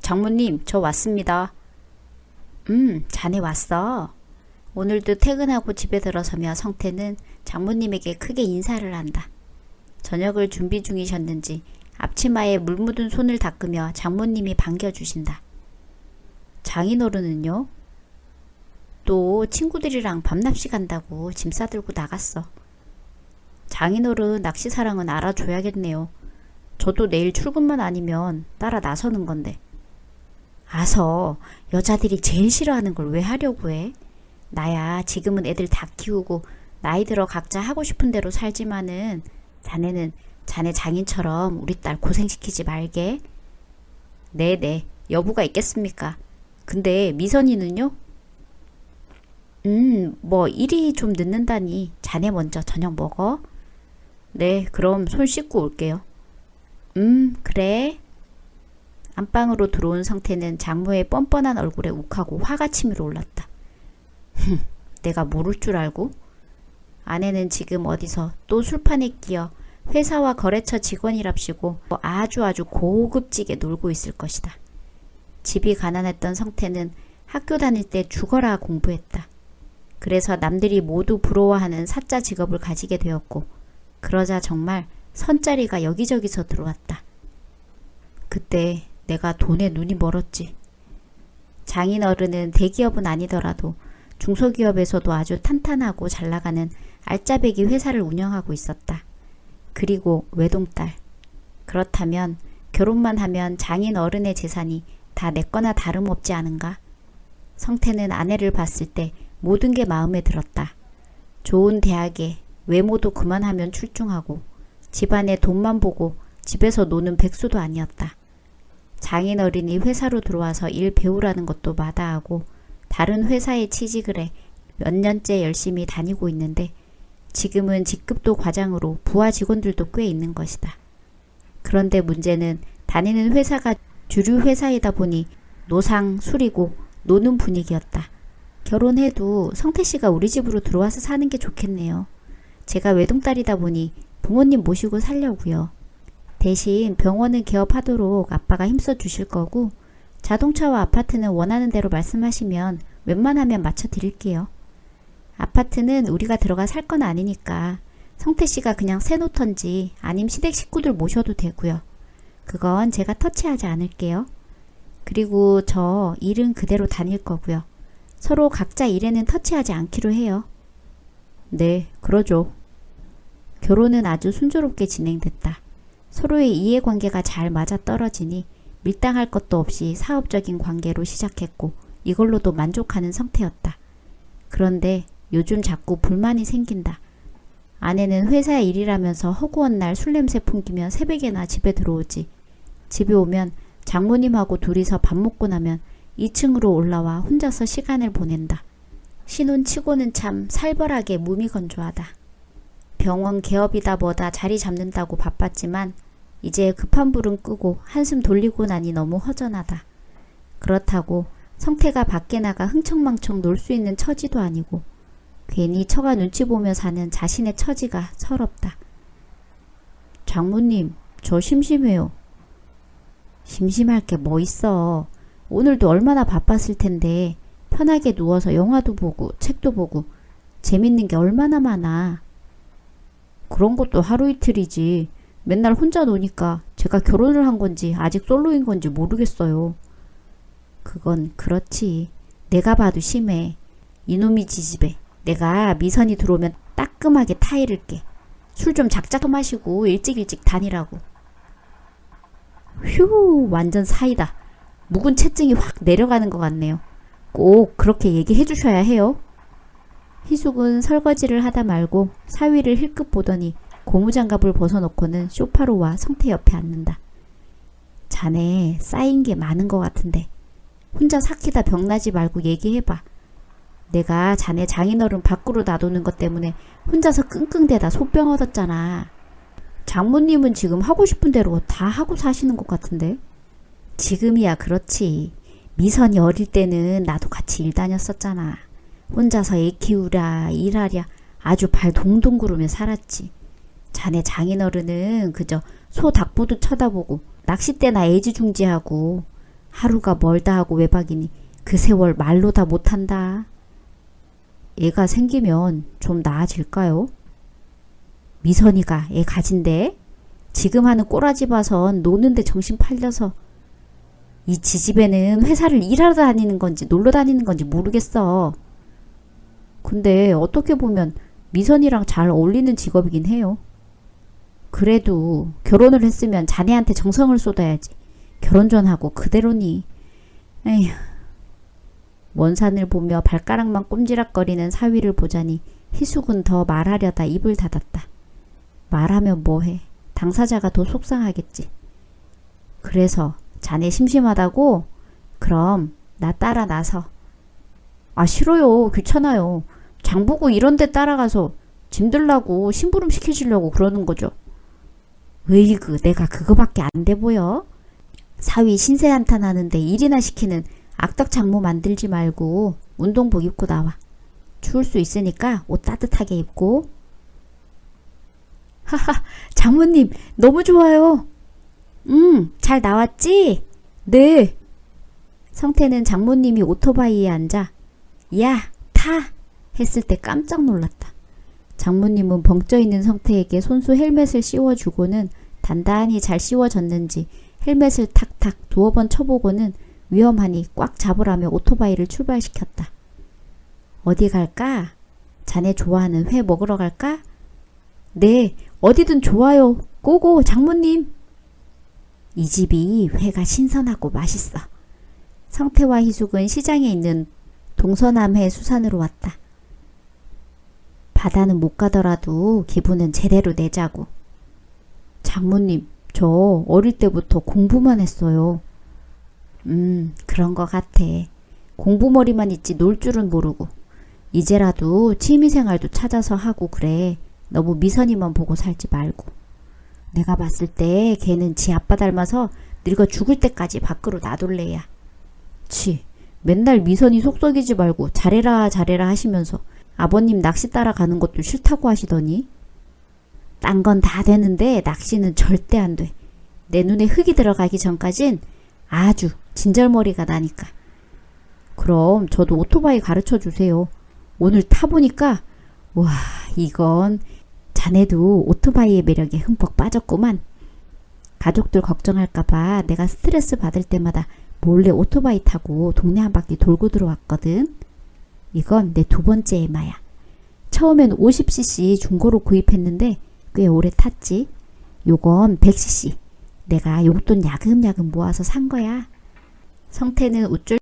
장모님, 저 왔습니다. 음, 자네 왔어. 오늘도 퇴근하고 집에 들어서며 성태는 장모님에게 크게 인사를 한다. 저녁을 준비 중이셨는지 앞치마에 물 묻은 손을 닦으며 장모님이 반겨주신다. 장인어른은요? 또 친구들이랑 밤낚시 간다고 짐 싸들고 나갔어. 장인어른 낚시 사랑은 알아줘야겠네요. 저도 내일 출근만 아니면 따라 나서는 건데. 아서 여자들이 제일 싫어하는 걸 왜 하려고 해? 나야 지금은 애들 다 키우고 나이 들어 각자 하고 싶은 대로 살지만은 자네는 자네 장인처럼 우리 딸 고생시키지 말게. 네네 여부가 있겠습니까? 근데 미선이는요? 음, 뭐 일이 좀 늦는다니 자네 먼저 저녁 먹어. 네, 그럼 손 씻고 올게요. 음, 그래. 안방으로 들어온 성태는 장모의 뻔뻔한 얼굴에 욱하고 화가 치밀어 올랐다. 흠, 내가 모를 줄 알고? 아내는 지금 어디서 또 술판에 끼어 회사와 거래처 직원이랍시고 아주 아주 고급지게 놀고 있을 것이다. 집이 가난했던 성태는 학교 다닐 때 죽어라 공부했다. 그래서 남들이 모두 부러워하는 사자 직업을 가지게 되었고, 그러자 정말 선자리가 여기저기서 들어왔다. 그때 내가 돈에 눈이 멀었지. 장인 어른은 대기업은 아니더라도 중소기업에서도 아주 탄탄하고 잘 나가는 알짜배기 회사를 운영하고 있었다. 그리고 외동딸. 그렇다면 결혼만 하면 장인 어른의 재산이 다 내 거나 다름없지 않은가? 성태는 아내를 봤을 때 모든 게 마음에 들었다. 좋은 대학에 외모도 그만하면 출중하고 집안에 돈만 보고 집에서 노는 백수도 아니었다. 장인 어른이 회사로 들어와서 일 배우라는 것도 마다하고 다른 회사에 취직을 해 몇 년째 열심히 다니고 있는데 지금은 직급도 과장으로 부하 직원들도 꽤 있는 것이다. 그런데 문제는 다니는 회사가 주류 회사이다 보니 노상 술이고 노는 분위기였다. 결혼해도 성태 씨가 우리 집으로 들어와서 사는 게 좋겠네요. 제가 외동딸이다 보니 부모님 모시고 살려고요. 대신 병원은 개업하도록 아빠가 힘써 주실 거고 자동차와 아파트는 원하는 대로 말씀하시면 웬만하면 맞춰 드릴게요. 아파트는 우리가 들어가 살 건 아니니까 성태 씨가 그냥 새 놓던지 아님 시댁 식구들 모셔도 되고요. 그건 제가 터치하지 않을게요. 그리고 저 일은 그대로 다닐 거고요. 서로 각자 일에는 터치하지 않기로 해요. 네, 그러죠. 결혼은 아주 순조롭게 진행됐다. 서로의 이해관계가 잘 맞아 떨어지니 밀당할 것도 없이 사업적인 관계로 시작했고 이걸로도 만족하는 성태였다. 그런데 요즘 자꾸 불만이 생긴다. 아내는 회사 일이라면서 허구한 날 술 냄새 풍기며 새벽에나 집에 들어오지. 집에 오면 장모님하고 둘이서 밥 먹고 나면 2층으로 올라와 혼자서 시간을 보낸다. 신혼 치고는 참 살벌하게 무미건조하다. 병원 개업이다 뭐다 자리 잡는다고 바빴지만 이제 급한 불은 끄고 한숨 돌리고 나니 너무 허전하다. 그렇다고 성태가 밖에 나가 흥청망청 놀 수 있는 처지도 아니고 괜히 처가 눈치 보며 사는 자신의 처지가 서럽다. 장모님, 저 심심해요. 심심할 게 뭐 있어. 오늘도 얼마나 바빴을 텐데 편하게 누워서 영화도 보고 책도 보고 재밌는 게 얼마나 많아. 그런 것도 하루 이틀이지. 맨날 혼자 노니까 제가 결혼을 한 건지 아직 솔로인 건지 모르겠어요. 그건 그렇지. 내가 봐도 심해. 이놈이 지집에 내가 미선이 들어오면 따끔하게 타이를게. 술좀 작작 마시고 일찍 일찍 다니라고. 휴, 완전 사이다. 묵은 채증이 확 내려가는 것 같네요. 꼭 그렇게 얘기해 주셔야 해요. 희숙은 설거지를 하다 말고 사위를 힐끗 보더니 고무장갑을 벗어놓고는 쇼파로 와 성태 옆에 앉는다. 자네 쌓인 게 많은 것 같은데 혼자 삭히다 병나지 말고 얘기해봐. 내가 자네 장인어른 밖으로 놔두는 것 때문에 혼자서 끙끙대다 소병 얻었잖아. 장모님은 지금 하고 싶은 대로 다 하고 사시는 것 같은데? 지금이야 그렇지. 미선이 어릴 때는 나도 같이 일 다녔었잖아. 혼자서 애 키우랴 일하랴 아주 발 동동 구르며 살았지. 자네 장인어른은 그저 소 닭보도 쳐다보고 낚싯대나 애지중지하고 하루가 멀다 하고 외박이니 그 세월 말로 다 못한다. 애가 생기면 좀 나아질까요? 미선이가 애 가진데 지금 하는 꼬라지 봐선 노는데 정신 팔려서 이 지집애는 회사를 일하러 다니는 건지 놀러 다니는 건지 모르겠어. 근데 어떻게 보면 미선이랑 잘 어울리는 직업이긴 해요. 그래도 결혼을 했으면 자네한테 정성을 쏟아야지. 결혼 전하고 그대로니. 에휴. 먼 산을 보며 발가락만 꼼지락거리는 사위를 보자니 희숙은 더 말하려다 입을 닫았다. 말하면 뭐해. 당사자가 더 속상하겠지. 그래서 자네 심심하다고? 그럼 나 따라 나서. 아 싫어요. 귀찮아요. 장보고 이런 데 따라가서 짐 들라고 심부름 시켜주려고 그러는 거죠. 으이그 내가 그거밖에 안 돼 보여? 사위 신세 한탄하는데 일이나 시키는 악덕 장모 만들지 말고 운동복 입고 나와. 추울 수 있으니까 옷 따뜻하게 입고. 하하, 장모님 너무 좋아요. 응, 잘 나왔지? 네. 성태는 장모님이 오토바이에 앉아 야, 타! 했을 때 깜짝 놀랐다. 장모님은 벙쪄 있는 성태에게 손수 헬멧을 씌워주고는 단단히 잘 씌워졌는지 헬멧을 탁탁 두어 번 쳐보고는 위험하니 꽉 잡으라며 오토바이를 출발시켰다. 어디 갈까? 자네 좋아하는 회 먹으러 갈까? 네, 어디든 좋아요. 고고, 장모님. 이 집이 회가 신선하고 맛있어. 성태와 희숙은 시장에 있는 동서남해 수산으로 왔다. 바다는 못 가더라도 기분은 제대로 내자고. 장모님, 저 어릴 때부터 공부만 했어요. 음, 그런 것 같아. 공부머리만 있지 놀 줄은 모르고. 이제라도 취미생활도 찾아서 하고 그래. 너무 미선이만 보고 살지 말고. 내가 봤을 때 걔는 지 아빠 닮아서 늙어 죽을 때까지 밖으로 놔둘래야. 치, 맨날 미선이 속썩이지 말고 잘해라 잘해라 하시면서 아버님 낚시 따라가는 것도 싫다고 하시더니 딴 건 다 되는데 낚시는 절대 안 돼. 내 눈에 흙이 들어가기 전까진 아주 진절머리가 나니까. 그럼 저도 오토바이 가르쳐 주세요. 오늘 타보니까 와 이건 자네도 오토바이의 매력에 흠뻑 빠졌구만. 가족들 걱정할까봐 내가 스트레스 받을 때마다 몰래 오토바이 타고 동네 한 바퀴 돌고 들어왔거든. 이건 내 두 번째 에마야. 처음엔 50cc 중고로 구입했는데 꽤 오래 탔지. 요건 100cc. 내가 용돈 야금야금 모아서 산 거야. 성태는 우쭐